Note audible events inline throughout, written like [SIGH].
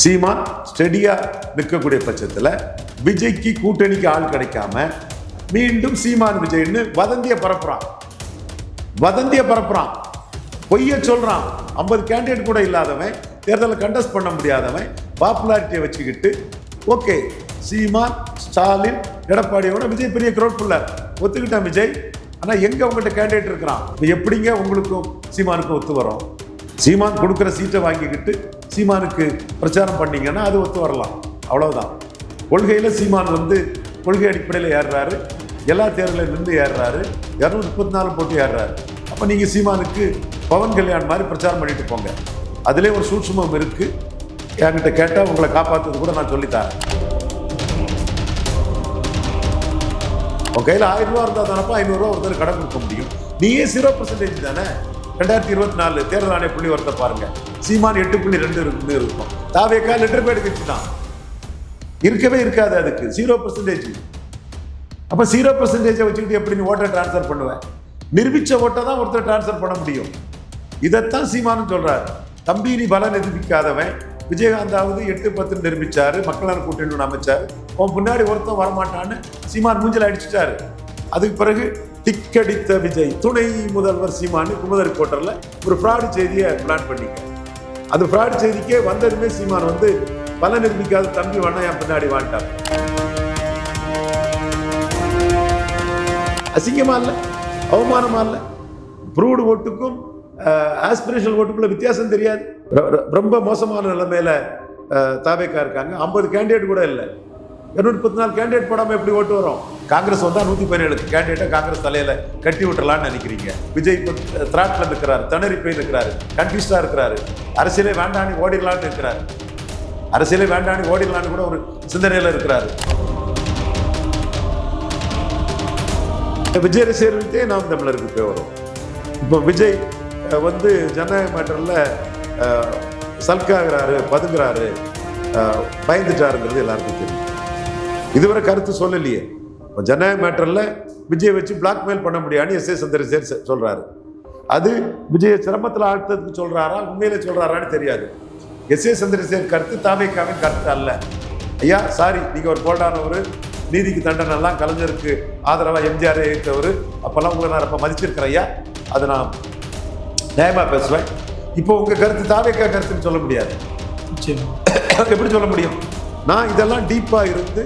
சீமான் ஸ்டெடியாக நிற்கக்கூடிய பட்சத்தில் விஜய்க்கு கூட்டணிக்கு ஆள் கிடைக்காம மீண்டும் சீமான் விஜய்னு வதந்திய பரப்புறான். வதந்திய பரப்புறான். பொய்ய சொல்றான். ஐம்பது கேண்டிடேட் கூட இல்லாதவன் தேர்தலை கண்டஸ்ட் பண்ண முடியாதவன் பாப்புலாரிட்டியை வச்சுக்கிட்டு ஓகே சீமான் ஸ்டாலின் எடப்பாடியோட விஜய் பெரிய க்ரௌட் புள்ளர் ஒத்துக்கிட்டான் விஜய். ஆனால் எங்கே உங்கள்கிட்ட கேண்டிடேட் இருக்கிறான்? எப்படிங்க உங்களுக்கும் சீமானுக்கும் ஒத்து வரும்? சீமான் கொடுக்குற சீட்டை வாங்கிக்கிட்டு சீமானுக்கு பிரச்சாரம் பண்ணீங்கன்னா அது ஒத்து வரலாம். அவ்வளவுதான். கொள்கையில் சீமான் வந்து கொள்கை அடிப்படையில் ஏறுறாரு. எல்லா தேர்தலில் நின்று ஏறுறாரு. இரநூத்தி முப்பத்தி நாலு போட்டு ஏறுறாரு. அப்போ நீங்கள் சீமானுக்கு பவன் கல்யாண் மாதிரி பிரச்சாரம் பண்ணிட்டு போங்க. அதிலே ஒரு சூட்சுமம் இருக்குது என்கிட்ட கேட்டால் உங்களை காப்பாற்றுறது கூட நான் சொல்லித்தரேன். உன் கையில் ஆயிரம் ரூபா இருந்தால் தானப்பா ஐநூறுரூவா ஒருத்தர் கடன் கொடுக்க முடியும். நீயே ஜீரோ பர்சன்டேஜ் தானே? ரெண்டாயிரத்தி இருபத்தி நாலு தேர்தல் ஆணைய புள்ளி வரத்தை பாருங்கள் சீமான் எட்டு புள்ளி ரெண்டு இருக்குன்னு இருக்கும் தாவேக்கா லெட்டர் பேடு கட்சி தான் இருக்கவே இருக்காது அதுக்கு. ஜீரோ பர்சன்டேஜ் அப்போ ஜீரோ பர்சன்டேஜை வச்சுக்கிட்டு எப்படி நீ ஓட்டை ட்ரான்ஸ்ஃபர் பண்ணுவேன் நிரூபிச்ச ஓட்டை தான் ஒருத்தர் ட்ரான்ஸ்ஃபர் பண்ண முடியும். இதைத்தான் சீமானு சொல்கிறார் தம்பி நீ பலம் நிரூபிக்காதவன் விஜயகாந்தாவது எட்டு பத்து நிரூபித்தார் மக்களால் கூட்டணி அமைச்சார். உன் பின்னாடி ஒருத்தன் வரமாட்டான்னு சீமான் மூஞ்சில் அடிச்சிட்டாரு. அதுக்கு பிறகு டிக்கடித்த விஜய். துணை முதல்வர் சீமானு குமுதர் கோட்டரில் ஒரு ஃப்ராடு செய்தியை பிளான் பண்ணிக்க. அந்த ஃப்ராட் செய்திக்கே வந்ததுமே சீமான் வந்து பல நிரூபிக்காத தம்பி வேணா என் பின்னாடி வாழ்ந்தார். அசிங்கமா இல்லை? அவமானமா இல்லை? ப்ரூவ்டு ஓட்டுக்கும் ஆஸ்பிரேஷனல் ஓட்டுக்குள்ள வித்தியாசம் தெரியாது. ரொம்ப மோசமான நிலைமையில தாபேக்கா இருக்காங்க. ஐம்பது கேண்டிடேட் கூட இல்லை. இருநூற்றி முப்பத்தி நாலு கேண்டிடேட் போடாமல் எப்படி ஓட்டு வரும்? காங்கிரஸ் வந்தால் நூத்தி பதினேழு கேண்டிடேட்டை காங்கிரஸ் தலையில கட்டி விட்டுறலான்னு நினைக்கிறீங்க. விஜய் இப்போ திராட்ல இருக்கிறாரு திணறி போய் இருக்கிறாரு கன்ஃபியூஸ்டா இருக்கிறாரு. அரசியலே வேண்டான்னு ஓடிடலான்னு இருக்கிறாரு. அரசியலே வேண்டான்னு ஓடிடலான்னு கூட ஒரு சிந்தனையில இருக்கிறாரு. விஜய் ரசிகர்களுக்கே நாம் தமிழருக்கு போய் வரும். இப்போ விஜய் வந்து ஜனநாயக மேட்டரில் சல்காகிறாரு பதுங்குறாரு பயந்துட்டாருங்கிறது எல்லாருக்கும் தெரியும். இதுவரை கருத்து சொல்லலையே. இப்போ ஜனநாயக மேட்டரில் விஜய் வச்சு பிளாக்மெயில் பண்ண முடியாதுன்னு எஸ் ஏ சந்திரசேகர் சொ- சொல்றாரு. அது விஜய சிரமத்தில் ஆழ்த்ததுக்கு சொல்றாரா? உண்மையில சொல்றாரான்னு தெரியாது. எஸ் ஏ சந்திரசேகர் கருத்து தாவேக்காவின் கருத்து அல்ல. ஐயா சாரி நீங்க ஒரு போல்டானவர் நீதிக்கு தண்டனை எல்லாம் கலைஞருக்கு ஆதரவா எம்ஜிஆர் ஏற்றவர் அப்பெல்லாம் உங்களை நான் அப்ப மதிச்சிருக்கிறேன் ஐயா. அதை நான் நியாயமா பேசுவேன். இப்போ உங்க கருத்து தாவேக்கா கருத்துன்னு சொல்ல முடியாது. [COUGHS] எப்படி சொல்ல முடியும்? நான் இதெல்லாம் டீப்பா இருந்து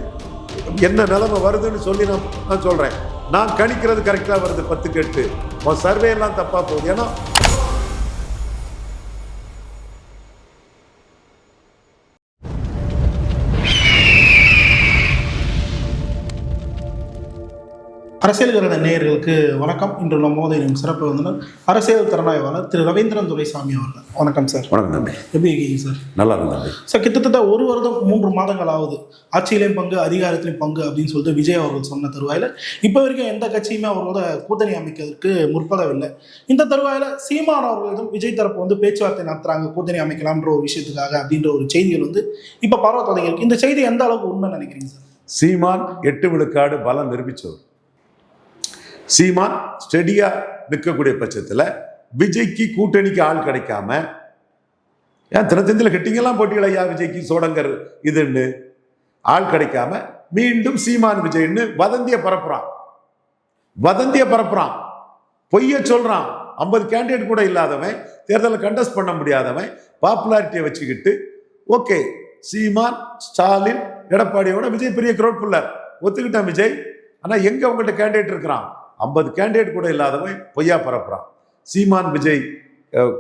என்ன நிலைமை வருதுன்னு சொல்லி நான் நான் சொல்கிறேன் நான் கணிக்கிறது கரெக்டாக வருது பத்து எட்டு. உன் சர்வே எல்லாம் தப்பாக போகுது. ஏன்னா அரசியல் கிரக நேயர்களுக்கு வணக்கம். இன்று நம்மோது இணையும் சிறப்பு விருந்தினர் அரசியல் திறனாய்வாளர் திரு. ரவீந்திரன் துரைசாமி அவர்கள். வணக்கம் சார். வணக்கம் தம்பி. எப்படி இருக்கீங்க சார்? நல்லா இருந்தாங்க சார் கிட்டத்தட்ட ஒரு வருடம் மூன்று மாதங்கள் ஆகுது ஆட்சியிலையும் பங்கு அதிகாரத்திலையும் பங்கு அப்படின்னு சொல்லிட்டு விஜய் அவர்கள் சொன்ன தருவாயில இப்போ வரைக்கும் எந்த கட்சியுமே அவரோட கூட்டணி அமைக்கிறதுக்கு முற்படவில்லை. இந்த தருவாயில சீமான் அவர்களிடம் விஜய் தரப்பு வந்து பேச்சுவார்த்தை நடத்துறாங்க கூட்டணி அமைக்கலாம்ன்ற ஒரு விஷயத்துக்காக அப்படின்ற ஒரு செய்திகள் வந்து இப்போ பரவ தொடங்கியிருக்கு. இந்த செய்தி எந்த அளவுக்கு உண்மை நினைக்கிறீங்க சார்? சீமான் எட்டு விழுக்காடு பலம் நிரூபிச்சவர். சீமான் ஸ்டெடியா நிற்கக்கூடிய பட்சத்தில் விஜய்க்கு கூட்டணிக்கு ஆள் கிடைக்காம ஏன் தினத்தந்தியில் கெட்டிங்கெல்லாம் போட்டிகள் ஐயா விஜய்க்கு சோடங்கர் இதுன்னு? ஆள் கிடைக்காம மீண்டும் சீமான் விஜய்னு வதந்திய பரப்புறான். வதந்திய பரப்புறான். பொய்ய சொல்றான். ஐம்பது கேண்டிடேட் கூட இல்லாதவன் தேர்தலை கண்டஸ்ட் பண்ண முடியாதவன் பாப்புலாரிட்டியை வச்சுக்கிட்டு ஓகே சீமான் ஸ்டாலின் எடப்பாடியோட விஜய் பெரிய க்ரௌட் புள்ளர் ஒத்துக்கிட்டான் விஜய். ஆனால் எங்க உங்கள்கிட்ட கேண்டிடேட் இருக்கிறான்? ஐம்பது கேண்டிடேட் கூட இல்லாதவன் பொய்யா பரப்புறான். சீமான் விஜய்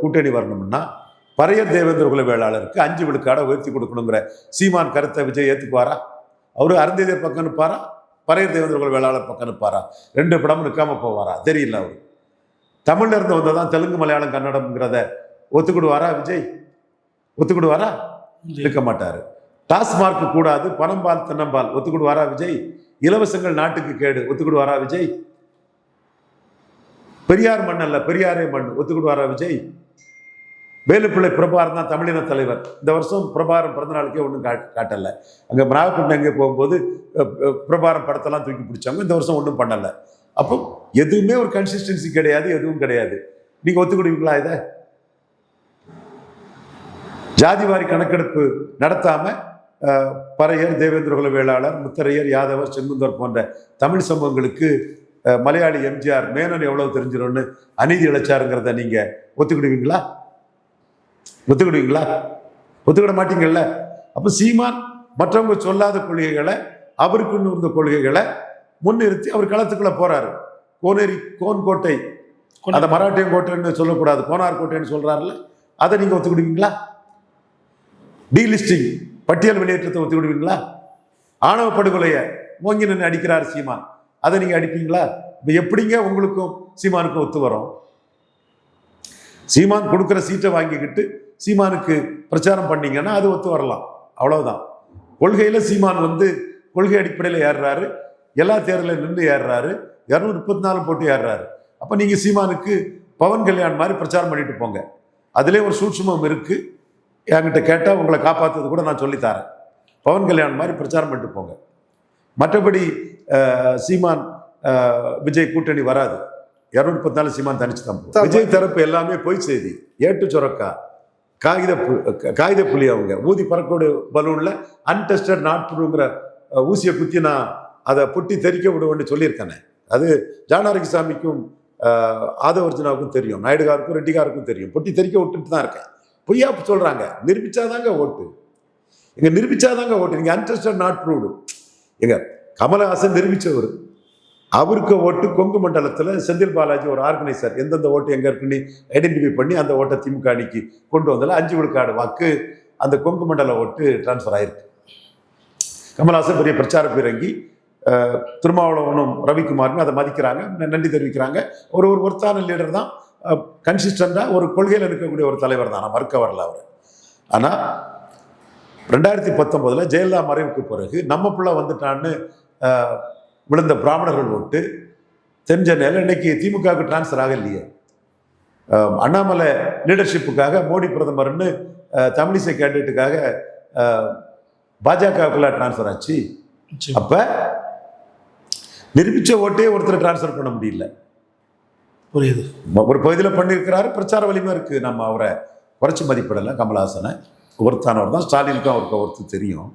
கூட்டணி வரணும்னா பறையர் தேவேந்திர குல வேளாளருக்கு அஞ்சு விழுக்காடை உயர்த்தி கொடுக்கணுங்கிற சீமான் கருத்தை விஜய் ஏத்துக்குவாரா? அவரு அருந்ததியர் பக்கம் நிற்பாரா பறையர் தேவேந்திர குல வேளாளர் பக்கம் நிற்பாரா ரெண்டு படமும் நிற்காம போவாரா? தெரியல அவரு. தமிழ்ல இருந்து வந்ததான் தெலுங்கு மலையாளம் கன்னடம்ங்கிறத ஒத்துக்கிடுவாரா விஜய்? ஒத்துக்கிடுவாரா? இருக்க மாட்டாரு. டாஸ்மார்க் கூடாது பணம் பால் தென்னம்பால் ஒத்துக்கிடுவாரா விஜய்? இலவசங்கள் நாட்டுக்கு கேடு. ஒத்துக்கிடுவாரா விஜய்? பெரியார் மண் அல்ல பெரியாரே மண். ஒத்துக்கிடுவாரா விஜய்? வேலுப்பிள்ளை பிரபாரம் தான் தமிழின தலைவர். இந்த வருஷம் பிரபாரம் பிறந்த நாளுக்கே ஒன்றும் காட் காட்டலை. அங்கே நாகப்பட்டினம் எங்கே போகும்போது பிரபாரம் படத்தெல்லாம் தூக்கி பிடிச்சாங்க. இந்த வருஷம் ஒன்றும் பண்ணலை. அப்போ எதுவுமே ஒரு கன்சிஸ்டன்சி கிடையாது எதுவும் கிடையாது. நீங்கள் ஒத்துக்கிடுவீங்களா இதை? ஜாதிவாரி கணக்கெடுப்பு நடத்தாமல் பறையர் தேவேந்திரகுல வேளாளர் முத்தரையர் யாதவர் செங்குந்தர் போன்ற தமிழ் சமூகங்களுக்கு மலையாளி எம்ஜிஆர் மேனன் எவ்வளவு தெரிஞ்சிடும்னு அநீதி இழைச்சாருங்கிறத நீங்க ஒத்துக்கிடுவீங்களா? ஒத்துக்கிடுவீங்களா? ஒத்துக்கிட மாட்டீங்கல்ல? அப்ப சீமான் மற்றவங்க சொல்லாத கொள்கைகளை அவருக்குன்னு இருந்த கொள்கைகளை முன்னிறுத்தி அவர் களத்துக்குள்ள போறாரு. கோனேரி கோன்கோட்டை. அந்த மராட்டியம் கோட்டைன்னு சொல்லக்கூடாது. கோனார் கோட்டைன்னு சொல்றாருல்ல. அதை நீங்க ஒத்துக்கிடுவீங்களா? டீலிஸ்டிங் பட்டியல் வெளியேற்றத்தை ஒத்துக்கிடுவீங்களா? ஆணவ படுகொலையை ஓங்கி நின்று அடிக்கிறார் சீமான். அதை நீங்கள் அடிப்பீங்களா? இப்போ எப்படிங்க உங்களுக்கும் சீமானுக்கும் ஒத்து வரும்? சீமான் கொடுக்குற சீட்டை வாங்கிக்கிட்டு சீமானுக்கு பிரச்சாரம் பண்ணீங்கன்னா அது ஒத்து வரலாம். அவ்வளவுதான். கொள்கையில் சீமான் வந்து கொள்கை அடிப்படையில் ஏறுறாரு. எல்லா தேர்தலில் நின்று ஏறுறாரு. இரநூறு முப்பத்தி நாலு போட்டு ஏறுறாரு. அப்போ நீங்கள் சீமானுக்கு பவன் கல்யாண் மாதிரி பிரச்சாரம் பண்ணிட்டு போங்க. அதிலே ஒரு சூட்சுமம் இருக்குது என்கிட்ட கேட்டால் உங்களை காப்பாற்றுறது கூட நான் சொல்லித்தரேன் பவன் கல்யாண் மாதிரி பிரச்சாரம் பண்ணிட்டு போங்க. மற்றபடி சீமான் விஜய் கூட்டணி வராது. இரநூத்தி நாலு சீமான் தனிச்சு தான். விஜய் தரப்பு எல்லாமே பொய் செய்தி. ஏட்டு சுரக்கா காகித காகித புலி அவங்க. ஊதி பறக்கோடு பலூன்ல அன்டெஸ்டட் நாட் ப்ரூங்கிற ஊசியை குத்தி நான் அதை புட்டி தெறிக்க விடுவேன்னு சொல்லியிருக்கேனே. அது ஜானாரகிசாமிக்கும் ஆதவர்ஜுனாவுக்கும் தெரியும். நாயுடுகாருக்கும் ரெட்டிகாருக்கும் தெரியும். பொட்டி தெறிக்க விட்டுட்டு தான் இருக்கேன். பொய்யா சொல்றாங்க. நிரூபிச்சாதாங்க ஓட்டு. எங்க நிரூபிச்சாதாங்க ஓட்டு. நீங்க அன்டெஸ்டட் நாட் ப்ரூவ்டு எங்க கமலஹாசன் நிரூபிச்சவர். அவருக்கு ஓட்டு கொங்கு மண்டலத்தில் செந்தில் பாலாஜி ஒரு ஆர்கனைசர். எந்தெந்த ஓட்டு எங்கே இருக்குன்னு ஐடென்டிஃபை பண்ணி அந்த ஓட்டை திமுக அணிக்கு கொண்டு வந்தால அஞ்சு விழுக்காடு வாக்கு அந்த கொங்கு மண்டல ஓட்டு டிரான்ஸ்ஃபர் ஆயிருக்கு. கமலஹாசன் பெரிய பிரச்சார பீரங்கி திருமாவளவனும் ரவிக்குமாரும் அதை மதிக்கிறாங்க நன்றி தெரிவிக்கிறாங்க. ஒரு ஒரு ஒருத்தான லீடர் தான் கன்சிஸ்டண்டாக ஒரு கொள்கையில் இருக்கக்கூடிய ஒரு தலைவர் தான். நான் மறுக்க வரல அவர். ஆனால் ரெண்டாயிரத்தி பத்தொன்பதில் ஜெயலலிதா மறைவுக்கு பிறகு நம்ம பிள்ளை வந்துட்டான்னு விழுந்த பிராமணர்கள் ஓட்டு தென் சென்னையில் இன்னைக்கு திமுகவுக்கு டிரான்ஸ்ஃபர் ஆகலையே அஹ், அண்ணாமலை லீடர்ஷிப்புக்காக மோடி பிரதமர்னு தமிழிசை கேண்டிடேட்டுக்காக பாஜகவுக்குள்ள டிரான்ஸ்ஃபர் ஆச்சு. அப்ப நிரூபிச்ச ஓட்டே ஒருத்தர் டிரான்ஸ்ஃபர் பண்ண முடியல. புரியுது. ஒரு பகுதியில் பண்ணியிருக்கிறாரு பிரச்சார வலிமை இருக்கு. நம்ம அவரை குறைச்சி மதிப்பிடலை கமலஹாசனை. ஒருத்தானவர் தான் ஸ்டாலினுக்கும் அவருக்கு ஒருத்தர் தெரியும்.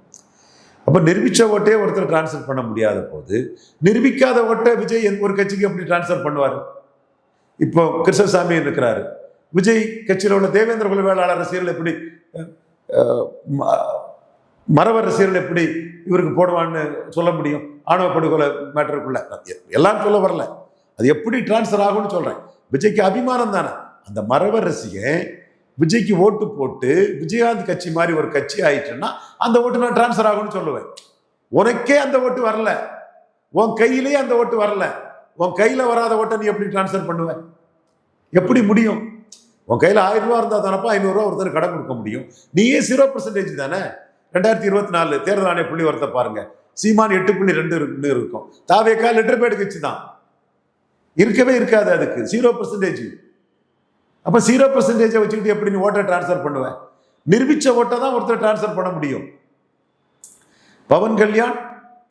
அப்போ நிரூபிச்ச ஓட்டே ஒருத்தர் டிரான்ஸ்ஃபர் பண்ண முடியாத போது நிரூபிக்காத ஓட்டை விஜய் எந்த ஒரு கட்சிக்கு எப்படி டிரான்ஸ்ஃபர் பண்ணுவார்? இப்போ கிருஷ்ணசாமி இருக்கிறாரு. விஜய் கட்சியில் உள்ள தேவேந்திர குல வேளாளர் ரசிகர்கள் எப்படி மரவர் ரசிகர்கள் எப்படி இவருக்கு போடுவான்னு சொல்ல முடியும்? ஆணவ படுகொலை மேட்டருக்குள்ள. எல்லாம் சொல்ல வரல. அது எப்படி டிரான்ஸ்ஃபர் ஆகும்னு சொல்கிறேன் விஜய்க்கு அபிமானம் தானே. அந்த மறவர் ரசிகன் விஜய்க்கு ஓட்டு போட்டு விஜயகாந்த் கட்சி மாதிரி ஒரு கட்சி ஆயிட்டுன்னா அந்த ஓட்டு நான் டிரான்ஸ்ஃபர் ஆகும்னு சொல்லுவேன். உனக்கே அந்த ஓட்டு வரல. உன் கையிலேயே அந்த ஓட்டு வரல. உன் கையில வராத ஓட்டை நீ எப்படி டிரான்ஸ்ஃபர் பண்ணுவ? எப்படி முடியும்? உன் கையில் ஆயிரம் ரூபா இருந்தால் தானப்பா ஐநூறுரூவா ஒருத்தர் கடன் கொடுக்க முடியும். நீயே ஜீரோ பர்சன்டேஜ் தானே? ரெண்டாயிரத்தி இருபத்தி நாலு தேர்தல் ஆணைய புள்ளி வரத்தை பாருங்க. சீமான் எட்டு புள்ளி ரெண்டு இருக்குன்னு இருக்கும். தாவேக்கா லெட்டர் பேடு கட்சி தான் இருக்கவே இருக்காது அதுக்கு. ஜீரோ பர்சன்டேஜ் அப்போ ஜீரோ பர்சன்டேஜை வச்சுக்கிட்டு எப்படி நீ ஓட்டை டிரான்ஸ்ஃபர் பண்ணுவேன் நிரூபிச்ச ஓட்டை தான் ஒருத்தர் டிரான்ஸ்ஃபர் பண்ண முடியும். பவன் கல்யாண்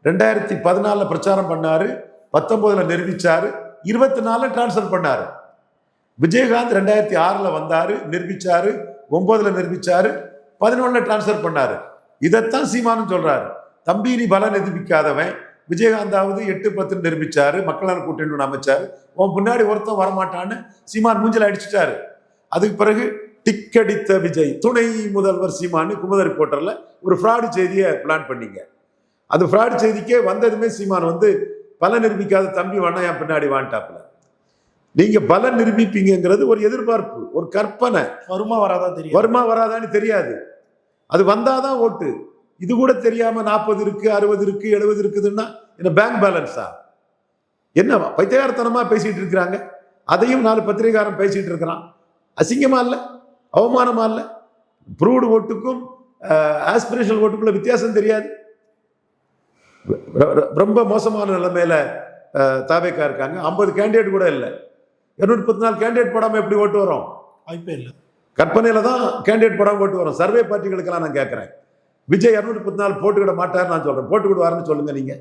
ரெண்டாயிரத்தி பதினாலில் பிரச்சாரம் பண்ணார் பத்தொம்போதில் நிரூபித்தார் இருபத்தி நாலில் டிரான்ஸ்ஃபர் பண்ணார். விஜயகாந்த் ரெண்டாயிரத்தி ஆறில் வந்தார் நிரூபித்தார் ஒம்போதில் நிரூபித்தார் பதினொன்றில் டிரான்ஸ்ஃபர் பண்ணார். இதைத்தான் சீமானும் சொல்கிறார் தம்பி நீ பலம் நிரூபிக்காதவன் விஜயகாந்தாவது எட்டு பத்து நிரூபிச்சாரு மக்களால் கூட்டணி ஒண்ணு அமைச்சாரு. உன் பின்னாடி ஒருத்தன் வரமாட்டான்னு சீமான் மூஞ்சில அடிச்சிட்டாரு. அதுக்கு பிறகு டிக் அடித்த விஜய் துணை முதல்வர் சீமானு குமுத ரிப்போர்ட்டர்ல ஒரு ஃப்ராடு செய்தியை பிளான் பண்ணீங்க. அந்த ஃப்ராடு செய்திக்கே வந்ததுமே சீமான் வந்து பல நிரூபிக்காத தம்பி வேணா என் பின்னாடி வான்ட்டாப்புல. நீங்க பல நிரூபிப்பீங்கிறது ஒரு எதிர்பார்ப்பு ஒரு கற்பனை. வருமா வராதா தெரியும் வருமா வராதான்னு தெரியாது. அது வந்தாதான் ஓட்டு. இது கூட தெரியாம நாற்பது இருக்கு அறுபது இருக்கு எழுபது இருக்குதுன்னா என்ன பேங்க் பேலன்ஸா என்ன பைத்தியகாரத்தனமா பேசிட்டு இருக்கிறாங்க? அதையும் நாலு பத்திரிகாரன் பேசிட்டு இருக்கிறான். அசிங்கமா இல்ல? அவமானமா இல்ல? ப்ரூவ்டு ஓட்டுக்கும் ஆஸ்பிரேஷனல் ஓட்டுக்குள்ள வித்தியாசம் தெரியாது. ரொம்ப மோசமான நிலைமையில அஹ், தாவேக்கா இருக்காங்க. ஐம்பது கேண்டிடேட் கூட இல்லை. இருநூத்தி பத்து நாலு கேண்டிடேட் போடாம எப்படி ஓட்டு வரும்? வாய்ப்பே இல்லை. கற்பனையில தான் கேண்டிடேட் படம் போட்டு வரும். சர்வே பார்ட்டிகளுக்கெல்லாம் நான் கேட்குறேன் விஜய் இரநூத்தி பத்து நாலு போட்டுக்கிட மாட்டார் நான் சொல்றேன். போட்டுக்கிடுவாருன்னு சொல்லுங்க நீங்க.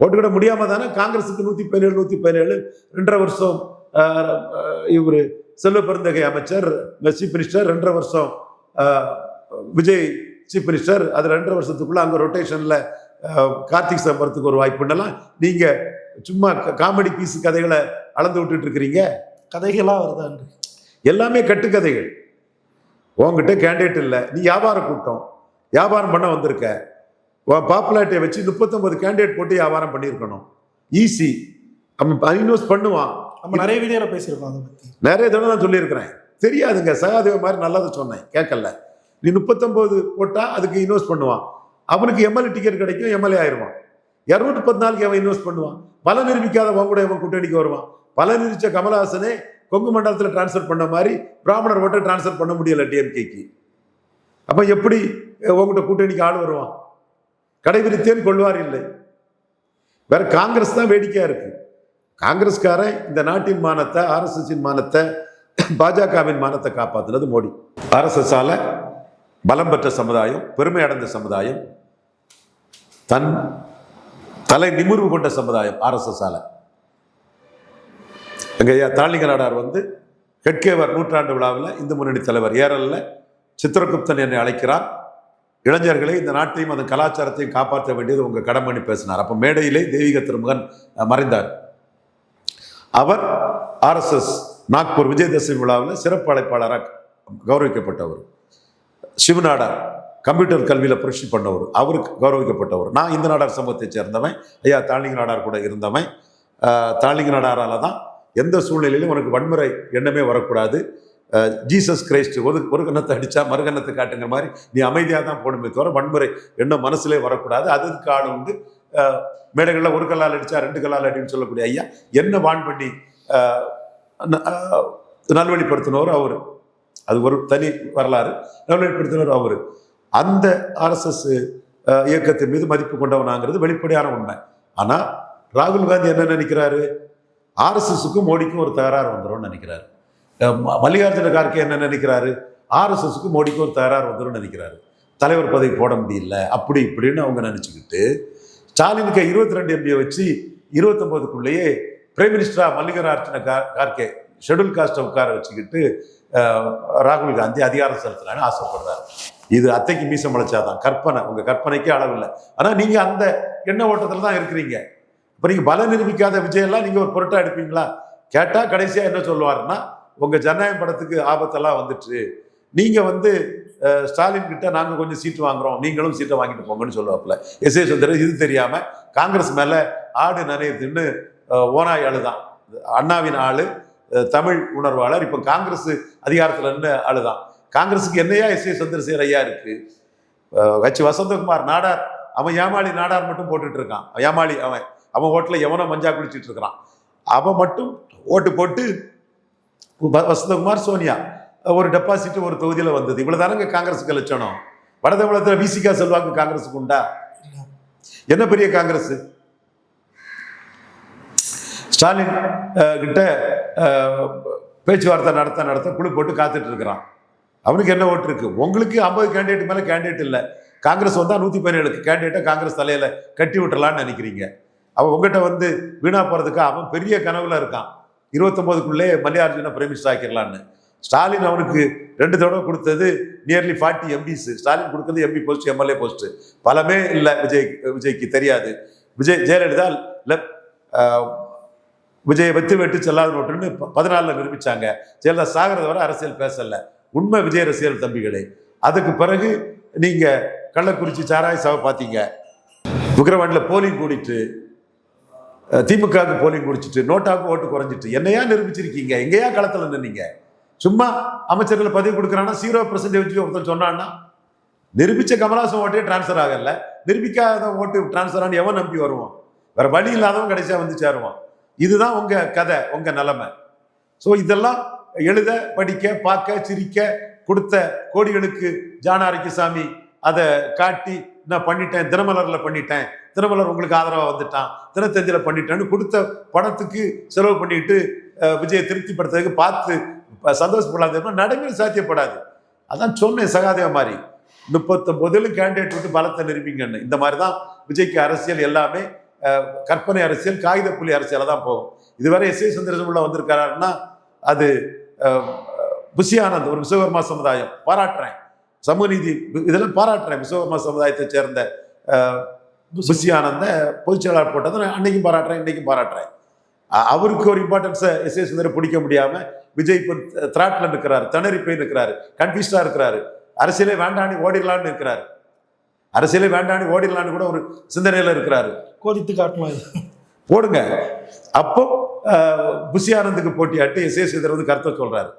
போட்டுக்கிட முடியாம தானே காங்கிரஸுக்கு நூத்தி பதினேழு நூத்தி பதினேழு ரெண்டரை வருஷம் இவர் செல்வ பெருந்தகை அமைச்சர் சீஃப் மினிஸ்டர் ரெண்டரை வருஷம் விஜய் சீஃப் மினிஸ்டர் அது ரெண்டரை வருஷத்துக்குள்ள அங்கே ரொட்டேஷனில் கார்த்திக் சிதம்பரத்துக்கு ஒரு வாய்ப்புன்னெல்லாம் நீங்கள் சும்மா காமெடி பீஸ் கதைகளை அளந்து விட்டுட்டு இருக்கிறீங்க கதைகளா வருதான்று எல்லாமே கட்டுக்கதைகள். உன்கிட்ட கேண்டிடேட் இல்லை. நீ வியாபார கூட்டம். வியாபாரம் பண்ண வந்திருக்க. பாப்புலாரிட்டியை வச்சு முப்பத்தொன்பது கேண்டிடேட் போட்டு வியாபாரம் பண்ணியிருக்கணும். ஈஸி. அவன் இன்வெஸ்ட் பண்ணுவான். நம்ம நிறைய வீடியோல பேசியிருக்கோம் அதை பத்தி. நிறைய தடவை நான் சொல்லியிருக்கிறேன். தெரியாதுங்க சகாதேவ மாதிரி நல்லதை சொன்னேன். கேட்கல. நீ முப்பத்தொம்போது போட்டால் அதுக்கு இன்வெஸ்ட் பண்ணுவான். அவனுக்கு எம்எல்ஏ டிக்கெட் கிடைக்கும் எம்எல்ஏ ஆயிடுவான். இரநூத்தி பத்து நாளைக்கு அவன் இன்வெஸ்ட் பண்ணுவான். பல நிரூபிக்காத அவன் கூட அவன் கூட்டணிக்கு வருவான். பல நிரூபிச்ச கமலஹாசனே கொங்கு மண்டலத்தில் டிரான்ஸ்ஃபர் பண்ண மாதிரி பிராமணர் ஓட்டை டிரான்ஸ்ஃபர் பண்ண முடியல டிஎம்கேக்கு அப்போ எப்படி உங்ககிட்ட கூட்டணிக்கு ஆள் வருவான்? கடைபிடித்தேன் கொள்வார் இல்லை. வேற காங்கிரஸ் தான் வேடிக்கையாக இருக்கு. காங்கிரஸ்காரன் இந்த நாட்டின் மானத்தை ஆர்எஸ்எஸின் மானத்தை பாஜகவின் மானத்தை காப்பாற்றினது மோடி. ஆர்எஸ்எஸ்ஸால பலம் பெற்ற சமுதாயம் பெருமை அடைந்த சமுதாயம் தன் தலை நிமிர்வு கொண்ட சமுதாயம் ஆர்எஸ்எஸ்ஸால. எங்கள் தாளிங்க நாடார் வந்து ஹெட்கேவர் நூற்றாண்டு விழாவில் இந்து முன்னணி தலைவர் ஏரல்ல சித்திரகுப்தன் என்னை அழைக்கிறார். இளைஞர்களை இந்த நாட்டையும் அந்த கலாச்சாரத்தையும் காப்பாற்ற வேண்டியது உங்கள் கடமைன்னு பேசினார். அப்போ மேடையிலே தெய்வீக திருமகன் மறைந்தார். அவர் ஆர்எஸ்எஸ் நாக்பூர் விஜயதசமி விழாவில் சிறப்பு அழைப்பாளராக கௌரவிக்கப்பட்டவர். சிவநாடார் கம்ப்யூட்டர் கல்வியில் புரட்சி பண்ணவர். அவருக்கு கௌரவிக்கப்பட்டவர். நான் இந்த நாடார் சமூகத்தைச் சேர்ந்தவன். ஐயா தாளிங்க நாடார் கூட இருந்தவன். ஆஹ், தாளிங்க நாடாரால தான் எந்த சூழ்நிலையிலும் உனக்கு வன்முறை எண்ணமே வரக்கூடாது. ஜீசஸ் கிரைஸ்ட் ஒரு ஒரு கன்னத்தை அடித்தா மறுகன்னத்தை காட்டுங்கிற மாதிரி நீ அமைதியாக தான் போகணுமே தவிர வன்முறை என்ன மனசுலே வரக்கூடாது. அதுக்கு ஆள் உண்டு. மேடைகளில் ஒரு கல்லால் அடித்தா ரெண்டு கல்லால் அடின்னு சொல்லக்கூடிய ஐயா. என்ன வான் பண்ணி நல்வழிப்படுத்தினவர் அவர். அது ஒரு தனி வரலாறு. நல்வழிப்படுத்தினவர் அவர். அந்த ஆர்எஸ்எஸ் இயக்கத்தின் மீது மதிப்பு கொண்டவனாங்கிறது வெளிப்படையான உண்மை. ஆனால் ராகுல் காந்தி என்ன நினைக்கிறாரு? ஆர்எஸ்எஸ்க்கும் மோடிக்கும் ஒரு தகராறு வந்துடும் நினைக்கிறாரு. மல்லிகார்ஜுன கார்கே என்ன நினைக்கிறாரு? ஆர்எஸ்எஸ்க்கு மோடிக்கும் ஒரு தகராறு வந்துரும்னு நினைக்கிறாரு. தலைவர் பதவி போட முடியல அப்படி இப்படின்னு அவங்க நினச்சிக்கிட்டு ஸ்டாலினுக்கு இருபத்தி ரெண்டு எம்பியை வச்சு இருபத்தொம்போதுக்குள்ளேயே பிரைம் மல்லிகர் மல்லிகார்ஜுன கார் கார்கே ஷெட்யூல் காஸ்ட்டை உட்கார வச்சுக்கிட்டு ராகுல் காந்தி அதிகாரம் செலுத்தலான்னு ஆசைப்படுறாரு. இது அத்தைக்கு மீசம் முளைச்சாதான். கற்பனை உங்கள் கற்பனைக்கே அளவில்லை ஆனால் நீங்கள் அந்த எண்ண ஓட்டத்தில் தான் இருக்கிறீங்க. இப்போ நீங்கள் பல நிரூபிக்காத விஜயெல்லாம் நீங்கள் ஒரு பொருட்டாக எடுப்பீங்களா? கேட்டால் கடைசியாக என்ன சொல்லுவாருன்னா உங்கள் ஜனநாயகம் படத்துக்கு ஆபத்தெல்லாம் வந்துட்டு நீங்கள் வந்து ஸ்டாலின் கிட்ட நாங்கள் கொஞ்சம் சீட்டு வாங்குறோம் நீங்களும் சீட்டை வாங்கிட்டு போங்கன்னு சொல்லுவாப்புல. எஸ். ஏ. சுந்தரம் இது தெரியாமல் காங்கிரஸ் மேலே ஆடு நனையுதுன்னு ஓனாய் அழுதான் அண்ணாவின் ஆளு தமிழ் உணர்வாளர் இப்போ காங்கிரஸ் அதிகாரத்தில் இருந்து ஆளுதான். காங்கிரஸுக்கு என்னையா எஸ். ஏ. சந்திரசேகர் ஐயா இருக்கு? கட்சி வசந்தகுமார் நாடார் அவன் ஏமாளி நாடார் மட்டும் போட்டுட்டு இருக்கான் ஏமாளி அவன் அவன் ஓட்டில் எவனோ மஞ்சா குளிச்சிட்டு இருக்கிறான் அவன் மட்டும் ஓட்டு போட்டு வசந்தகுமார் சோனியா ஒரு டெபாசிட் ஒரு தொகுதியில் வந்தது. இவ்வளோ இவ்வளவுதானங்க காங்கிரஸுக்கு லட்சணம்? வட தமிழகத்தில் விசிகா செல்வாக்கு காங்கிரஸுக்கு உண்டா? என்ன பெரிய காங்கிரஸ் ஸ்டாலின் கிட்ட பேச்சுவார்த்தை நடத்த நடத்த குழு போட்டு காத்துட்டு இருக்கிறான். அவனுக்கு என்ன ஓட்டு இருக்கு? உங்களுக்கு ஐம்பது கேண்டிடேட் மேலே கேண்டிடேட் இல்லை. காங்கிரஸ் வந்தால் நூற்றி பதினேழு கேண்டிடேட்டை காங்கிரஸ் தலையில் கட்டி விட்டுறலாம்னு நினைக்கிறீங்க. அவன் உங்ககிட்ட வந்து வீணா போகிறதுக்கு அவன் பெரிய கனவுல இருக்கான். இருபத்தொம்போதுக்குள்ளே மல்லிகார்ஜுனை பிரைம் மினிஸ்டர் ஆக்கிடலான்னு ஸ்டாலின் அவனுக்கு ரெண்டு தடவை கொடுத்தது நியர்லி ஃபார்ட்டி எம்பிஸ் ஸ்டாலின் கொடுத்தது எம்பி போஸ்ட் எம்எல்ஏ போஸ்ட் பலமே இல்லை விஜய் விஜய்க்கு தெரியாது. விஜய் ஜெயலலிதா விஜயை வெத்து வெட்டு செல்லாத நோட்டுன்னு பதினாலில் நிரூபித்தாங்க ஜெயலலிதா சாகிறத வர அரசியல் பேசலை. உண்மை விஜய் ரசிகர் தம்பிகளே. அதுக்கு பிறகு நீங்கள் கள்ளக்குறிச்சி சாராய சபை பார்த்தீங்க. விக்கிரவாண்டில் போலிங் கூடிட்டு திமுகவுக்கு போலிங் குடிச்சிட்டு நோட்டாவுக்கு ஓட்டு குறைஞ்சிட்டு என்னையா நிரூபிச்சிருக்கீங்க? எங்கேயா களத்தில் நின்னீங்க? சும்மா அமைச்சர்கள் பதவி கொடுக்குறான்னா ஜீரோ பர்சன்டேஜ் ஒருத்தர் சொன்னான்னா நிரூபிச்ச கமலாசன் ஓட்டே டிரான்ஸ்ஃபர் ஆகல. நிரூபிக்காத ஓட்டு டிரான்ஸ்ஃபர் ஆனு எவன் நம்பி வருவான்? வேற வழி இல்லாதவன் கடைசியாக வந்து சேருவான். இதுதான் உங்கள் கதை உங்கள் நிலைமை. ஸோ இதெல்லாம் எழுத படிக்க பார்க்க சிரிக்க கொடுத்த கோடிகளுக்கு ஜானாரிக்கசாமி அதை காட்டி நான் பண்ணிட்டேன் தினமலரில் பண்ணிட்டேன். தினமலர் உங்களுக்கு ஆதரவாக வந்துட்டான். தினத்தந்தியில் பண்ணிட்டேன்னு கொடுத்த பணத்துக்கு செலவு பண்ணிட்டு விஜயை திருப்திப்படுத்துறதுக்கு பார்த்து ப- சந்தோஷப்படாது நடைமுறை சாத்தியப்படாது. அதான் சொன்னேன் சகாதேவ மாதிரி. முப்பத்தொம்போதிலும் கேண்டிடேட் விட்டு பலத்தை நிரூபிங்கன்னு. இந்த மாதிரி தான் விஜய்க்கு அரசியல் எல்லாமே கற்பனை அரசியல் காகித புலி அரசியலாக தான் போகும். இதுவரை எஸ் ஏ வந்திருக்காருன்னா அது அஹ், புஷி ஆனந்த் ஒரு விஸ்வகர்மா சமுதாயம். பாராட்டுறேன். சமூக நீதி இதெல்லாம் பாராட்டுறேன். விஸ்வகர்மா சமுதாயத்தை சேர்ந்த அஹ், புஷி ஆனந்த பொதுச் செயலாளர் போட்டதை நான் அன்னைக்கும் பாராட்டுறேன் இன்னைக்கும் பாராட்டுறேன். அவருக்கு ஒரு இம்பார்ட்டன்ஸை எஸ் ஏ பிடிக்க முடியாம விஜய் இப்போ திராட்டில் இருக்கிறாரு திணறி போய் இருக்கிறாரு கன்ஃபியூஸ்டா இருக்கிறாரு. அரசியலே வேண்டான்னு ஓடிடலான்னு இருக்கிறாரு அரசியலே வேண்டான்னு ஓடிடலான்னு கூட ஒரு சிந்தனையில இருக்கிறாரு. கோதித்து காட்டணும் இது. போடுங்க. அப்போ அஹ், புஷி ஆனந்துக்கு போட்டியாட்டு எஸ் ஏ வந்து கருத்தை சொல்றாரு.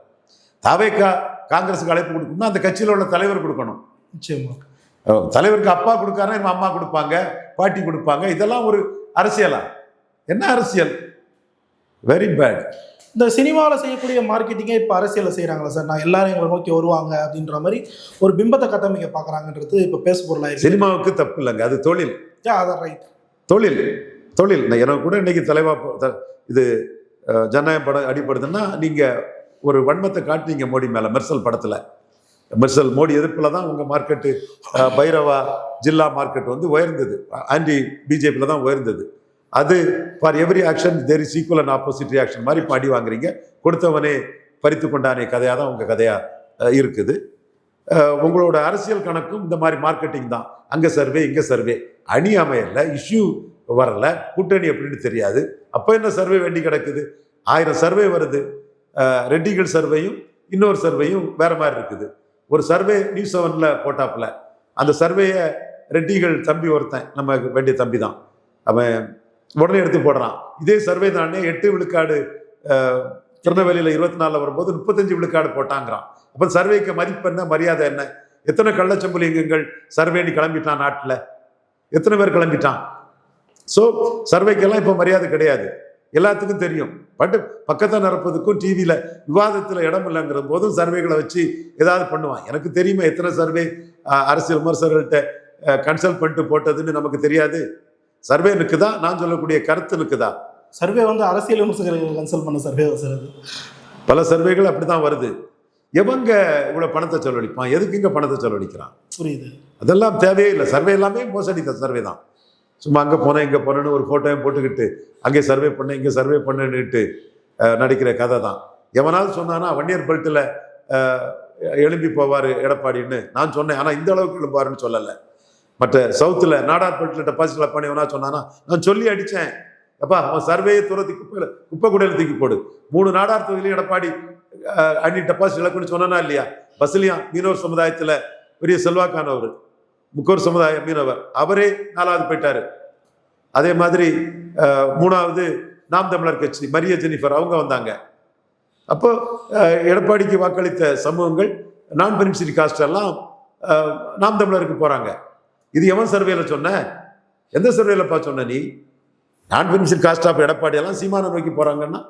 தாவேக்கா காங்கிரஸுக்கு அழைப்பு கொடுக்கணும்னா அந்த கட்சியில் உள்ள தலைவர் கொடுக்கணும். நிச்சயமா. தலைவருக்கு அப்பா கொடுக்காருன்னா இவன் அம்மா கொடுப்பாங்க பாட்டி கொடுப்பாங்க. இதெல்லாம் ஒரு அரசியலா? என்ன அரசியல்? வெரி பேட் இந்த சினிமாவில் செய்யக்கூடிய மார்க்கெட்டிங்கே இப்போ அரசியலில் செய்கிறாங்களா சார்? நான் எல்லாரும் எங்களை நோக்கி வருவாங்க அப்படின்ற மாதிரி ஒரு பிம்பத்தை கட்டமைக்க பார்க்குறாங்கன்றது இப்போ பேசு பொருளாயிருக்கு. சினிமாவுக்கு தப்பு இல்லைங்க. அது தொழில். அதான் ரைட் தொழில். தொழில். நான் எனக்கு கூட இன்னைக்கு தலைவா இது ஜனநாயக படம் அடிப்படுதுன்னா நீங்க ஒரு வன்மத்தை காட்டினீங்க மோடி மேலே. மெர்சல் படத்தில். மெர்சல் மோடி எதிர்ப்பில் தான் உங்கள் மார்க்கெட்டு பைரவா ஜில்லா மார்க்கெட் வந்து உயர்ந்தது. ஆன்டி பிஜேபியில் தான் உயர்ந்தது. அது for every action there is equal and opposite reaction மாதிரி இப்போ அடி வாங்குறீங்க. கொடுத்தவனே பறித்து கொண்டானே கதையாக தான் உங்கள் கதையாக இருக்குது. உங்களோட அரசியல் கணக்கும் இந்த மாதிரி மார்க்கெட்டிங் தான். அங்கே சர்வே இங்கே சர்வே அணி அமையல இஷ்யூ வரல. கூட்டணி எப்படின்னு தெரியாது. அப்போ என்ன சர்வே வேண்டி கிடக்குது? ஆயிரம் சர்வே வருது. ரெட்டிகள் சர்வேயும் இன்னொரு சர்வேயும் வேற மாதிரி இருக்குது. ஒரு சர்வே நியூஸ் செவனில் போட்டாப்புல அந்த சர்வேயை ரெட்டிகள் தம்பி ஒருத்தன் நம்ம வேண்டிய தம்பி தான். அவன் உடனே எடுத்து போடுறான். இதே சர்வே தானே எட்டு விழுக்காடு திருநெல்வேலியில் இருபத்தி நாலில் வரும்போது முப்பத்தஞ்சு விழுக்காடு போட்டாங்கிறான். அப்போ சர்வேக்கு மதிப்பு என்ன மரியாதை என்ன? எத்தனை கள்ளச்சம்புலிங்கங்கள் சர்வேன்னு கிளம்பிட்டான் நாட்டில்? எத்தனை பேர் கிளம்பிட்டான்? ஸோ சர்வேக்கெல்லாம் இப்போ மரியாதை கிடையாது. எல்லாத்துக்கும் தெரியும். பட் பக்கத்தை நிரப்பதுக்கும் டிவியில் விவாதத்தில் இடம் இல்லைங்கிற போதும் சர்வேகளை வச்சு ஏதாவது பண்ணுவான். எனக்கு தெரியுமா எத்தனை சர்வே அரசியல் விமர்சகர்கள்ட்ட கன்சல்ட் பண்ணிட்டு போட்டதுன்னு நமக்கு தெரியாது. சர்வே நிற்குதா நான் சொல்லக்கூடிய கருத்து நிற்குதா சர்வே வந்து அரசியல் விமர்சகர்கள் கன்சல்ட் பண்ண சர்வே சார் பல சர்வேகள் அப்படி தான் வருது. எவங்க இவ்வளோ பணத்தை செலவழிப்பான்? எதுக்கு இங்கே பணத்தை செலவழிக்கிறான்? புரியுது. அதெல்லாம் தேவையே இல்லை. சர்வே எல்லாமே மோசடி தான் சர்வே தான். சும்மா அங்கே போனேன் இங்கே போனேன்னு ஒரு ஃபோட்டோயும் போட்டுக்கிட்டு அங்கே சர்வே பண்ணேன் இங்கே சர்வே பண்ணுன்னுட்டு நடிக்கிற கதை தான். எவனாவது சொன்னானா வன்னியர் பெல்ட்டில் எழும்பி போவார் எடப்பாடின்னு. நான் சொன்னேன் ஆனால் இந்த அளவுக்கு எழும்பாருன்னு சொல்லலை. மற்ற சவுத்தில் நாடார் பெல்ட்டில் டெபாசிட்டில் பண்ணி சொன்னானா நான் சொல்லி அடித்தேன் அப்பா அவன் சர்வேயை துரத்தி குப்பை குப்பை குடையில் தூக்கி போடு. மூணு நாடார் தொகுதியிலையும் எடப்பாடி அஹ், அண்ணி டெபாசிட் இழக்குன்னு சொன்னானா இல்லையா? பஸ்லையும் மீனவர் சமுதாயத்தில் பெரிய செல்வாக்கானவர். முக்கோர் சமுதாய மீனவர். அவரே நாலாவது போயிட்டாரு. அதே மாதிரி மூணாவது நாம் தமிழர் கட்சி மரிய ஜெனிஃபர் அவங்க வந்தாங்க. அப்போ எடப்பாடிக்கு வாக்களித்த சமூகங்கள் நான் பெனிஃபிஷரி காஸ்ட் எல்லாம் நாம் தமிழருக்கு போறாங்க. இது எவன் சர்வேல சொன்ன? எந்த சர்வேலப்பா சொன்ன நீ? நான் பெனிஃபிஷரி காஸ்ட் ஆஃப் எடப்பாடி எல்லாம் சீமானை நோக்கி போறாங்கன்னா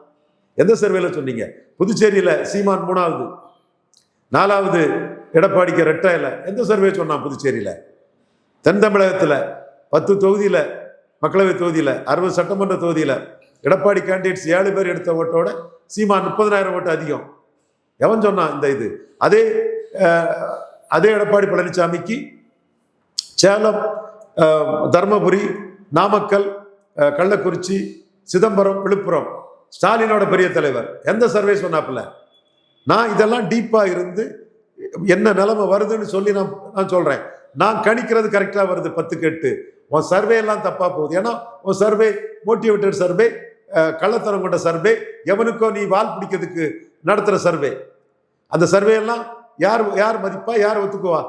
எந்த சர்வேல சொன்னீங்க? புதுச்சேரியில சீமான் மூணாவது. நாலாவது எடப்பாடிக்கு ரெட்டாயில எந்த சர்வே சொன்னான் புதுச்சேரியில? தென் தமிழகத்தில் பத்து தொகுதியில் மக்களவை தொகுதியில் அறுபது சட்டமன்ற தொகுதியில் எடப்பாடி கேண்டிடேட்ஸ் ஏழு பேர் எடுத்த ஓட்டோட சீமான் முப்பதனாயிரம் ஓட்டு அதிகம். எவன் சொன்னான் இந்த இது? அதே அதே எடப்பாடி பழனிசாமிக்கு சேலம் தருமபுரி தர்மபுரி நாமக்கல் கள்ளக்குறிச்சி சிதம்பரம் விழுப்புரம். ஸ்டாலினோட பெரிய தலைவர். எந்த சர்வே சொன்னாப்புல? நான் இதெல்லாம் டீப்பாக இருந்து என்ன நிலைமை வருதுன்னு சொல்லி நான் நான் சொல்கிறேன் நான் கணிக்கிறது கரெக்டாக வருது பத்துக்கு எட்டு உன் சர்வே எல்லாம் தப்பாக போகுது. ஏன்னா உன் சர்வே மோட்டிவேட்டட் சர்வே கள்ளத்தனம் கொண்ட சர்வே எவனுக்கோ நீ வால் பிடிக்கிறதுக்கு நடத்துகிற சர்வே அந்த சர்வே எல்லாம் யார் யார் மதிப்பா யார் ஒத்துக்குவா?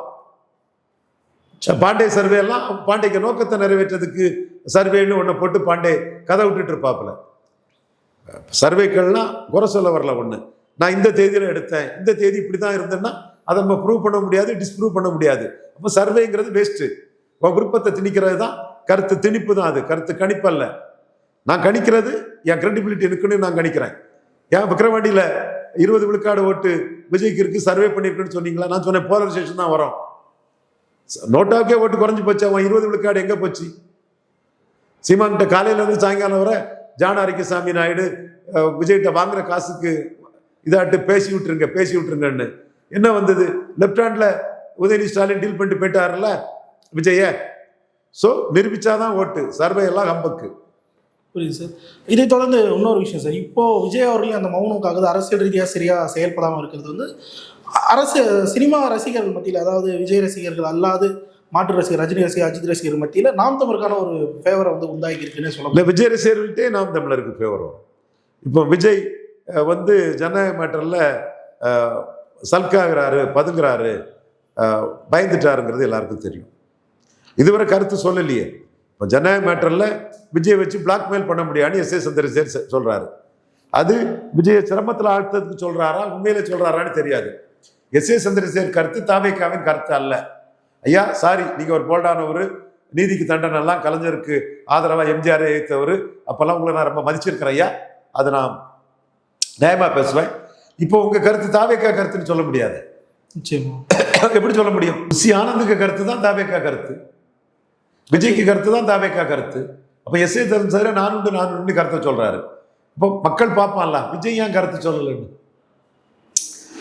ச- பாண்டே சர்வே எல்லாம் பாண்டேக்கு நோக்கத்தை நிறைவேற்றதுக்கு சர்வேன்னு ஒன்றை போட்டு பாண்டே கதை விட்டுட்டு இருப்பாப்புல. சர்வேக்கள்லாம் குறை சொல்ல வரல ஒன்று நான் இந்த தேதியில் எடுத்தேன். இந்த தேதி இப்படி தான் இருந்தேன்னா அதை நம்ம ப்ரூவ் பண்ண முடியாது டிஸ்ப்ரூவ் பண்ண முடியாது. அப்போ சர்வேங்கிறது வேஸ்ட்டு உன் விருப்பத்தை திணிக்கிறது தான் கருத்து திணிப்பு தான் அது. கருத்து கணிப்பல்ல. நான் கணிக்கிறது என் கிரெடிபிலிட்டி இருக்குன்னு நான் கணிக்கிறேன். ஏன் விக்ரவாண்டியில் இருபது விழுக்காடு ஓட்டு விஜய்க்கு இருக்கு சர்வே பண்ணியிருக்குன்னு சொன்னீங்களா? நான் சொன்னேன் போலரைசேஷன் தான் வரும். நோட்டாவுக்கே ஓட்டு குறைஞ்சி போச்சு அவன் இருபது விழுக்காடு எங்கே போச்சு? சீமான்கிட்ட காலையிலேருந்து சாயங்காலம் வரை ஜான அரிக்கசாமி நாயுடு விஜய்கிட்ட வாங்குற காசுக்கு இதாட்டு பேசி விட்டுருங்க பேசி விட்டுருங்கன்னு. என்ன வந்தது? லெப்ட் ஹேண்ட்ல உதயநிதி ஸ்டாலின் டீல் பண்ணிட்டு போயிட்டாருல்ல? விஜய. ஸோ நிரூபிச்சாதான் ஓட்டு. சர்வே எல்லாம் ஹம்பக்கு புரியுது சார் இதை தொடர்ந்து இன்னொரு விஷயம் சார் இப்போ விஜய் அவர்கள் அந்த மௌனம் காக்குது அரசியல் ரீதியாக சரியாக செயல்படாமல் இருக்கிறது வந்து அரசு சினிமா ரசிகர்கள் மத்தியில் அதாவது விஜய் ரசிகர்கள் அல்லாது மாற்று ரசிகர் ரஜினி ரசிகர் அஜித் ரசிகர் மத்தியில் நாம் தமிழுக்கான ஒரு ஃபேவரை வந்து உண்டாக்கி இருக்குன்னு சொல்ல இல்லை விஜய் ரசிகர்கள்ட்டே நாம் தமிழருக்கு ஃபேவர் வரும். இப்போ விஜய் வந்து ஜனநாயக மேட்டரில் சல்காகிறாரு பதுங்குறாரு பயந்துட்டாருங்கிறது எல்லாருக்கும் தெரியும். இதுவரை கருத்து சொல்லலையே. இப்போ ஜனநாயக மேட்டரில் விஜய் வச்சு பிளாக்மெயில் பண்ண முடியாதுன்னு எஸ் ஏ சந்திரசேகர் சேர் சொல்கிறாரு அது விஜயை சிரமத்தில் ஆழ்த்ததுக்கு சொல்கிறாரா உண்மையில சொல்கிறாரான்னு தெரியாது. எஸ் ஏ சந்திரசேகர் கருத்து தாவேக்காவின் கருத்து அல்ல. ஐயா சாரி நீங்கள் ஒரு போல்டானவர் நீதிக்கு தண்டனெல்லாம் கலைஞருக்கு ஆதரவாக எம்ஜிஆர் ஏற்றவர் அப்போல்லாம் உங்களை நான் ரொம்ப மதிச்சிருக்கிறேன் ஐயா. அதை நான் நியாயமாக பேசுவேன். இப்போ உங்க கருத்து தாவேக்கா கருத்துன்னு சொல்ல முடியாது. நிச்சயமா. எப்படி சொல்ல முடியும்? சி ஆனந்துக்கு கருத்து தான் தாவேக்கா கருத்து. விஜய்க்கு கருத்து தான் தாவேக்கா கருத்து. அப்ப எஸ் ஏ சார் நானுண்டு நானுண்டு கருத்தை சொல்றாரு. இப்போ மக்கள் பார்ப்பான்ல விஜய் ஏன் கருத்து சொல்லலைன்னு?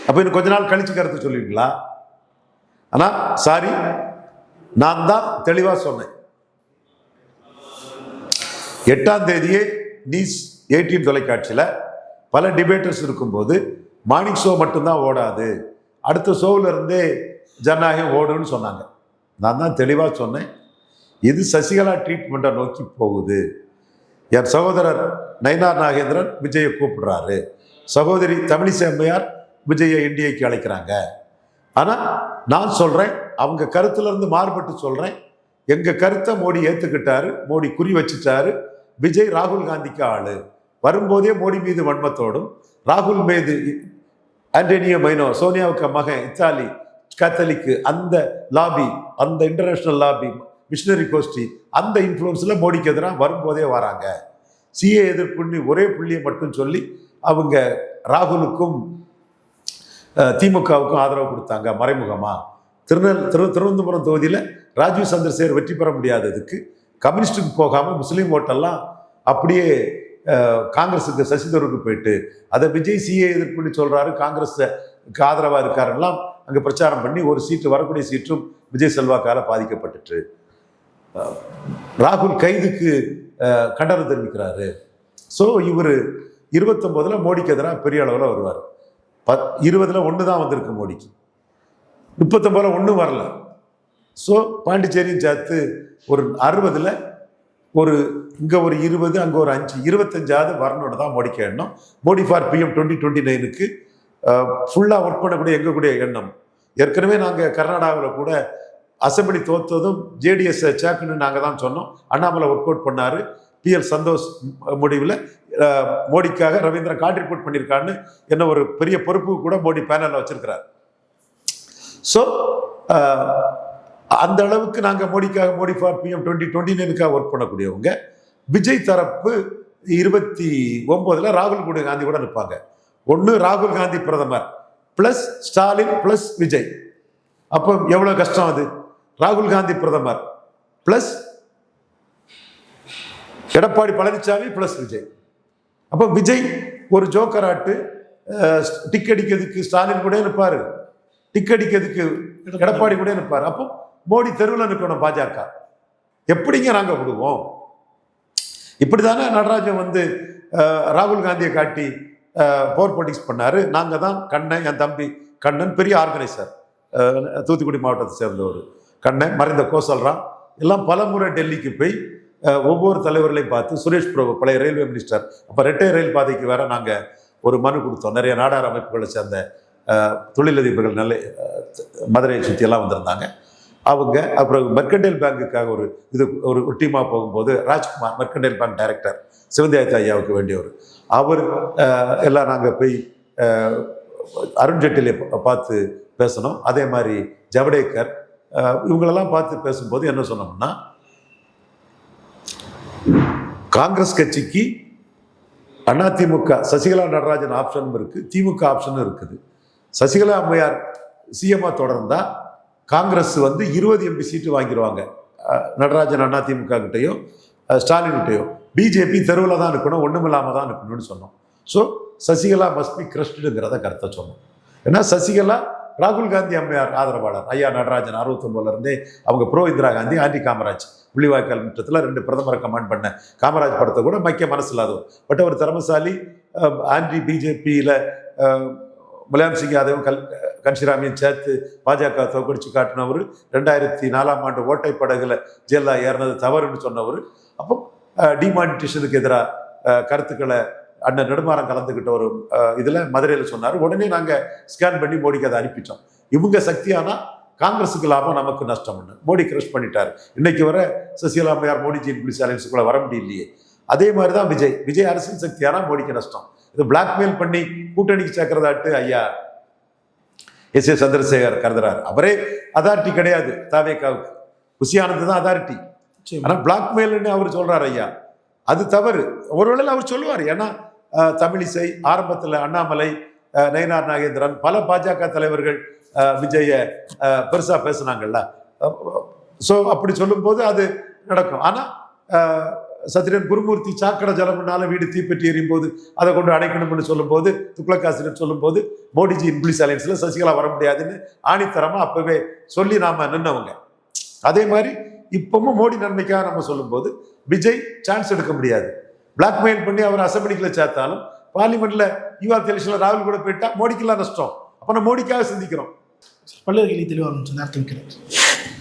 அப்ப இன்னும் கொஞ்ச நாள் கழிச்சு கருத்து சொல்லுவீங்களா? ஆனா சாரி நான் தான் தெளிவா சொன்னேன். எட்டாம் தேதியே நியூஸ் எயிட்டீன் தொலைக்காட்சியில பல டிபேட்டர்ஸ் இருக்கும்போது மார்னிங் ஷோ மட்டும்தான் ஓடாது. அடுத்த ஷோவில் ஜனநாயகம் ஓடுன்னு சொன்னாங்க. நான் தான் தெளிவாக சொன்னேன். இது சசிகலா ட்ரீட்மெண்ட்டை நோக்கி போகுது. என் சகோதரர் நயினார் நாகேந்திரன் விஜயை கூப்பிடுறாரு. சகோதரி தமிழிசை அம்மையார் விஜயை இந்தியக்கு அழைக்கிறாங்க. ஆனால் நான் சொல்கிறேன் அவங்க கருத்துலேருந்து மாறுபட்டு சொல்கிறேன் எங்கள் கருத்தை மோடி ஏற்றுக்கிட்டாரு மோடி குறி வச்சுட்டாரு. விஜய் ராகுல் காந்திக்கு ஆள். வரும்போதே மோடி மீது வன்மத்தோடும் ராகுல் மீது ஆண்டனியோ மைனோ சோனியாவுக்கு மகன் இத்தாலி கத்தலிக்கு அந்த லாபி அந்த இன்டர்நேஷ்னல் லாபி மிஷினரி கோஷ்டி அந்த இன்ஃப்ளூயன்ஸில் மோடிக்கு எதிராக வரும்போதே வராங்க. சிஏ எதிர்ப்புன்னு ஒரே புள்ளியை மட்டும் சொல்லி அவங்க ராகுலுக்கும் திமுகவுக்கும் ஆதரவு கொடுத்தாங்க மறைமுகமாக திருநெல் திரு திருவனந்தபுரம் தொகுதியில் ராஜீவ் சந்திரசேகர் வெற்றி பெற முடியாததுக்கு கம்யூனிஸ்டுக்கு போகாமல் முஸ்லீம் ஓட்டெல்லாம் அப்படியே காங்கிரஸுக்கு சசி தரூருக்கு போயிட்டு அதை விஜய் சிஏ எதிர்ப்புன்னு சொல்கிறாரு காங்கிரஸுக்கு ஆதரவாக இருக்காருலாம் அங்கே பிரச்சாரம் பண்ணி ஒரு சீட்டு வரக்கூடிய சீற்றும் விஜய் செல்வாக்கால் பாதிக்கப்பட்டுட்டு. ராகுல் கைதுக்கு கண்டனம் தெரிவிக்கிறாரு. ஸோ இவர் இருபத்தொம்போதில் மோடிக்கு எதிராக பெரிய அளவில் வருவார். பத் இருபதில் ஒன்று தான் வந்திருக்கு மோடிக்கு. முப்பத்தொம்போதில் ஒன்றும் வரல. ஸோ பாண்டிச்சேரியும் சேர்த்து ஒரு அறுபதில் ஒரு இங்கே ஒரு இருபது அங்கே ஒரு அஞ்சு இருபத்தஞ்சாவது வரணும்னு தான் மோடிக்கு எண்ணம் Modi for PM twenty twenty நைனுக்கு ஃபுல்லாக ஒர்க் பண்ணக்கூடிய எங்கக்கூடிய எண்ணம். ஏற்கனவே நாங்கள் கர்நாடகாவில் கூட அசம்பிளி தோத்ததும் ஜேடிஎஸ் சேக்குன்னு நாங்கள் தான் சொன்னோம். அண்ணாமலை ஒர்க் அவுட் பண்ணார். பிஎல் சந்தோஷ் முடிவில் மோடிக்காக ரவீந்திரன் கான்ட்ரிபியூட் பண்ணியிருக்கான்னு என்ன ஒரு பெரிய பொறுப்பு கூட மோடி பேனலில் வச்சிருக்கிறார். ஸோ அந்த அளவுக்கு நாங்கள் மோடிக்காக Modi for PM twenty twenty நைனுக்காக work பண்ணக்கூடியவங்க? விஜய் தரப்பு இருபத்தி ஒம்போதில் ராகுல் கூட காந்தி கூட நிற்பாங்க. ஒன்று ராகுல் காந்தி பிரதமர் ப்ளஸ் ஸ்டாலின் ப்ளஸ் விஜய். அப்போ எவ்வளோ கஷ்டம் அது? ராகுல் காந்தி பிரதமர் ப்ளஸ் எடப்பாடி பழனிசாமி ப்ளஸ் விஜய். அப்போ விஜய் ஒரு ஜோக்கராட்டு டிக் அடிக்கிறதுக்கு ஸ்டாலின் கூட நிற்பாரு. டிக் அடிக்கிறதுக்கு எடப்பாடி. கூட நிற்பாரு. அப்போ மோடி தெருவில் நிற்கணும் பாஜக. எப்படிங்க நாங்கள் விடுவோம்? இப்படிதானே நடராஜன் வந்து ராகுல் காந்தியை காட்டி போர் பொலிட்டிக்ஸ் பண்ணார். நாங்கள் தான் கண்ணன் என் தம்பி கண்ணன் பெரிய ஆர்கனைசர் தூத்துக்குடி மாவட்டத்தை சேர்ந்தவர். கண்ணன் மறைந்த கோசல்ராம். எல்லாம் பல முறை டெல்லிக்கு போய் ஒவ்வொரு தலைவர்களையும் பார்த்து சுரேஷ் பிரபு பழைய ரயில்வே மினிஸ்டர் அப்போ ரெட்டை ரயில் பாதைக்கு வேற நாங்கள் ஒரு மனு கொடுத்தோம். நிறைய நாடார் அமைப்புகளை சேர்ந்த தொழிலதிபர்கள் நல்ல மதுரையை சுற்றியெல்லாம் வந்திருந்தாங்க. அவங்க அப்புறம் மெர்கண்டைல் பேங்குக்காக ஒரு இது ஒரு டீமாக போகும்போது ராஜ்குமார் மெர்கண்டைல் பேங்க் டைரக்டர் சிவந்தியாயத்த ஐயாவுக்கு வேண்டியவர். அவர் எல்லாம் நாங்கள் போய் அஹ், அருண் பார்த்து பேசணும். அதே மாதிரி ஜவடேக்கர் இவங்களெல்லாம் பார்த்து பேசும்போது என்ன சொன்னோம்னா காங்கிரஸ் கட்சிக்கு அதிமுக சசிகலா நடராஜன் ஆப்ஷனும் இருக்குது திமுக ஆப்ஷனும் இருக்குது. சசிகலா அம்மையார் சிஎம்மாக தொடர்ந்தால் காங்கிரஸ் வந்து இருபது எம்பி சீட்டு வாங்கிடுவாங்க நடராஜன் அண்ணா திமுக கிட்டேயோ ஸ்டாலின் பிஜேபி தெருவில் தான் இருக்கணும் ஒன்றுமில்லாமல் தான் இருக்கணும்னு சொன்னோம். ஸோ சசிகலா மஸ்ட் பி கிரஸ்டுங்கிறத கருத்தை சொன்னோம். ஏன்னா சசிகலா ராகுல் காந்தி அம்மையார் ஆதரவாளர். ஐயா நடராஜன் அறுபத்தொம்போதுலேருந்தே அவங்க ப்ரோ இந்திரா காந்தி ஆண்டி காமராஜ். புள்ளிவாய்க்கால் முற்றத்தில் ரெண்டு பிரதமரை கமாண்ட் பண்ண காமராஜ் படத்தை கூட மைக்க மனசு இல்லாதவர் பட் அவர் திறமசாலி ஆண்டி பிஜேபியில் முலாயம் சிங் யாதவும் கல் கன்ஷிராமியும் சேர்த்து பாஜக தோக்கடிச்சு காட்டினவர் ரெண்டாயிரத்தி நாலாம் ஆண்டு ஓட்டை படகுல ஜெயலலிதா ஏறினது தவறுன்னு சொன்னவர். அப்போ டிமானிட்டேஷனுக்கு எதிராக கருத்துக்களை அண்ணன் நெடுமாறம் கலந்துக்கிட்ட ஒரு இதில் மதுரையில் சொன்னார். உடனே நாங்கள் ஸ்கேன் பண்ணி மோடிக்கு அதை அனுப்பிட்டோம் இவங்க சக்தியானா காங்கிரஸுக்கு லாபம் நமக்கு நஷ்டம்னு மோடி கிரஷ் பண்ணிட்டார். இன்னைக்கு வர சசிகலா அம்மையார் மோடிஜியின் பிடிச்ச அலைன்ஸுக்குள்ள வர முடியலையே. அதே மாதிரி தான் விஜய் விஜய் அரசின் சக்தியானா மோடிக்கு நஷ்டம். இது பிளாக்மெயில் பண்ணி கூட்டணிக்கு சேர்க்கிறதாட்டு ஐயா எஸ் ஏ சந்திரசேகர் கருதுறாரு. அவரே அதாரிட்டி கிடையாது தாவேக்காவுக்கு. குஷியானது தான் அதாரிட்டி சரி. ஆனா பிளாக்மெயில்னு அவர் சொல்றாரு ஐயா. அது தவறு. ஒருவேளை அவர் சொல்லுவார். ஏன்னா தமிழிசை ஆரம்பத்தில் அண்ணாமலை நயினார் நாகேந்திரன் பல பாஜக தலைவர்கள் விஜய அஹ், பெருசா பேசுனாங்கல்ல. ஸோ அப்படி சொல்லும்போது அது நடக்கும். ஆனா அஹ், சத்திரன் குருமூர்த்தி சாக்கடை ஜலம்னால வீடு தீப்பெட்டி எரியும் போது அதை கொண்டு அடைக்கணும்னு சொல்லும்போது துக்ளக்காசிரியர் சொல்லும்போது மோடிஜி இங்கிலீஷ் அலையன்ஸில் சசிகலா வர முடியாதுன்னு ஆணித்தரமாக அப்போவே சொல்லி நாம நின்னவங்க. அதே மாதிரி இப்பவும் மோடி நன்மைக்காக நம்ம சொல்லும்போது விஜய் சான்ஸ் எடுக்க முடியாது. பிளாக்மெயில் பண்ணி அவர் அசம்பிளிக்கில் சேர்த்தாலும் பார்லிமெண்ட்ல யூஆர் எலெக்ஷன்ல ராகுல் கூட போயிட்டா மோடிக்கெல்லாம் நஷ்டம். அப்போ நம்ம மோடிக்காக சிந்திக்கிறோம். பல்வேறு தெளிவாக இருந்துச்சு நேரத்தில்